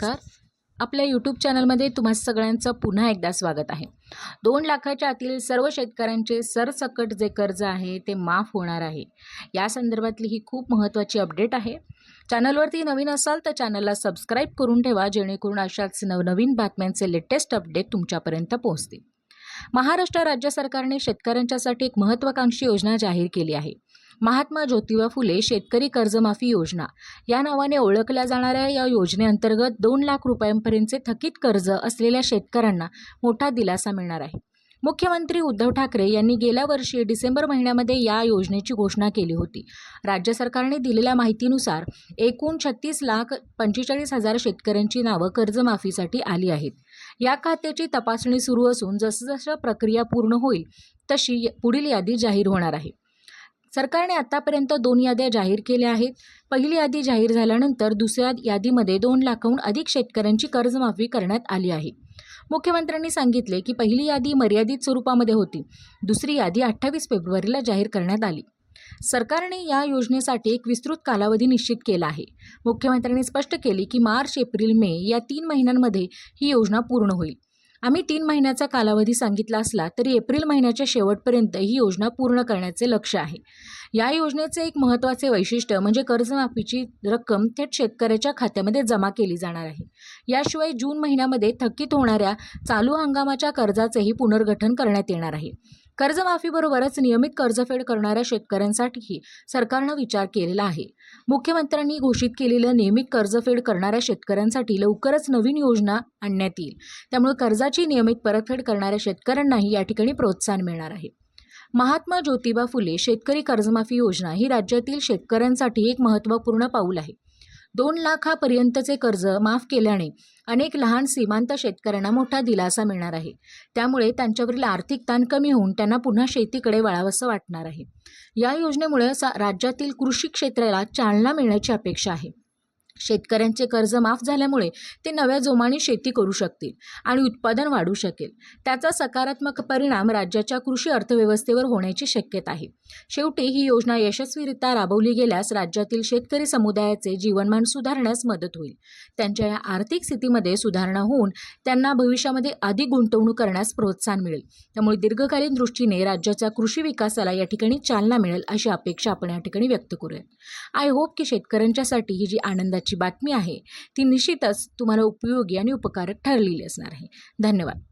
नमस्कार. आपल्या यूट्यूब चॅनलमध्ये तुम्हा सगळ्यांचं पुन्हा एकदा स्वागत आहे. दोन लाखाच्या आतील सर्व शेतकऱ्यांचे सरसकट जे कर्ज आहे ते माफ होणार आहे. या संदर्भातली ही खूप महत्त्वाची अपडेट आहे. चॅनलवरती नवीन असाल तर चॅनलला सबस्क्राईब करून ठेवा जेणेकरून अशाच नवनवीन बातम्यांचे लेटेस्ट अपडेट तुमच्यापर्यंत पोहोचतील. महाराष्ट्र राज्य सरकारने शेतकऱ्यांच्यासाठी एक महत्त्वाकांक्षी योजना जाहीर केली आहे. महात्मा ज्योतिबा फुले शेतकरी कर्जमाफी योजना. या नावाने ओळखल्या जाणाऱ्या या योजनेअंतर्गत दोन लाख रुपयांपर्यंतचे थकीत कर्ज असलेल्या शेतकऱ्यांना मोठा दिलासा मिळणार आहे. मुख्यमंत्री उद्धव ठाकरे यांनी गेल्या वर्षी डिसेंबर महिन्यामध्ये या योजनेची घोषणा केली होती. राज्य सरकारने दिलेल्या माहितीनुसार एकूण छत्तीस लाख पंचेचाळीस हजार शेतकऱ्यांची नावं कर्जमाफीसाठी आली आहेत. या खात्याची तपासणी सुरू असून जसजशा प्रक्रिया पूर्ण होईल तशी पुढील यादी जाहीर होणार आहे. सरकारने आतापर्यंत दोन याद्या जाहीर केल्या आहेत. पहिली यादी जाहीर झाल्यानंतर दुसऱ्या यादीमध्ये दोन लाखाहून अधिक शेतकऱ्यांची कर्जमाफी करण्यात आली आहे. मुख्यमंत्र्यांनी सांगितले की पहिली यादी मर्यादित स्वरूपामध्ये होती. दुसरी यादी अठ्ठावीस फेब्रुवारीला जाहीर करण्यात आली. सरकारने या योजनेसाठी एक विस्तृत कालावधी निश्चित केला आहे. मुख्यमंत्र्यांनी स्पष्ट केले की मार्च एप्रिल मे या तीन महिन्यांमध्ये ही योजना पूर्ण होईल. आम्ही तीन महिन्याचा कालावधी सांगितला असला तरी एप्रिल महिन्याच्या शेवटपर्यंत ही योजना पूर्ण करण्याचे लक्ष आहे. या योजनेचे एक महत्त्वाचे वैशिष्ट्य म्हणजे कर्जमाफीची रक्कम थेट शेतकऱ्याच्या खात्यामध्ये जमा केली जाणार आहे. याशिवाय जून महिन्यामध्ये थकीत होणाऱ्या चालू हंगामाच्या कर्जाचेही पुनर्गठन करण्यात येणार आहे. कर्जमाफीबरोबरच नियमित कर्जफेड करणाऱ्या शेतकऱ्यांसाठीही सरकारनं विचार केलेला आहे. मुख्यमंत्र्यांनी घोषित केलेलं नियमित कर्जफेड करणाऱ्या शेतकऱ्यांसाठी लवकरच नवीन योजना आणण्यात येईल. त्यामुळे कर्जाची नियमित परतफेड करणाऱ्या शेतकऱ्यांनाही या ठिकाणी प्रोत्साहन मिळणार आहे. महात्मा ज्योतिबा फुले शेतकरी कर्जमाफी योजना ही राज्यातील शेतकऱ्यांसाठी एक महत्त्वपूर्ण पाऊल आहे. दोन लाखापर्यंतचे कर्ज माफ केल्याने अनेक लहान सीमांत शेतकऱ्यांना मोठा दिलासा मिळणार आहे. त्यामुळे त्यांच्यावरील आर्थिक ताण कमी होऊन त्यांना पुन्हा शेतीकडे वळावंसं वाटणार आहे. या योजनेमुळे सा राज्यातील कृषी क्षेत्राला चालना मिळण्याची अपेक्षा आहे. शेतकऱ्यांचे कर्ज माफ झाल्यामुळे ते नव्या जोमाने शेती करू शकतील आणि उत्पादन वाढू शकेल. त्याचा सकारात्मक परिणाम राज्याच्या कृषी अर्थव्यवस्थेवर होण्याची शक्यता आहे. शेवटी ही योजना यशस्वीरित्या राबवली गेल्यास राज्यातील शेतकरी समुदायाचे जीवनमान सुधारण्यास मदत होईल. त्यांच्या या आर्थिक स्थितीमध्ये सुधारणा होऊन त्यांना भविष्यामध्ये अधिक गुंतवणूक करण्यास प्रोत्साहन मिळेल. त्यामुळे दीर्घकालीन दृष्टीने राज्याच्या कृषी विकासाला या ठिकाणी चालना मिळेल अशी अपेक्षा आपण या ठिकाणी व्यक्त करूयात. आय होप की शेतकऱ्यांच्यासाठी ही जी आनंदाची बातमी आहे. ती निश्चितच तुम्हाला उपयोगी आणि उपकारक ठरलेली असणार आहे. धन्यवाद.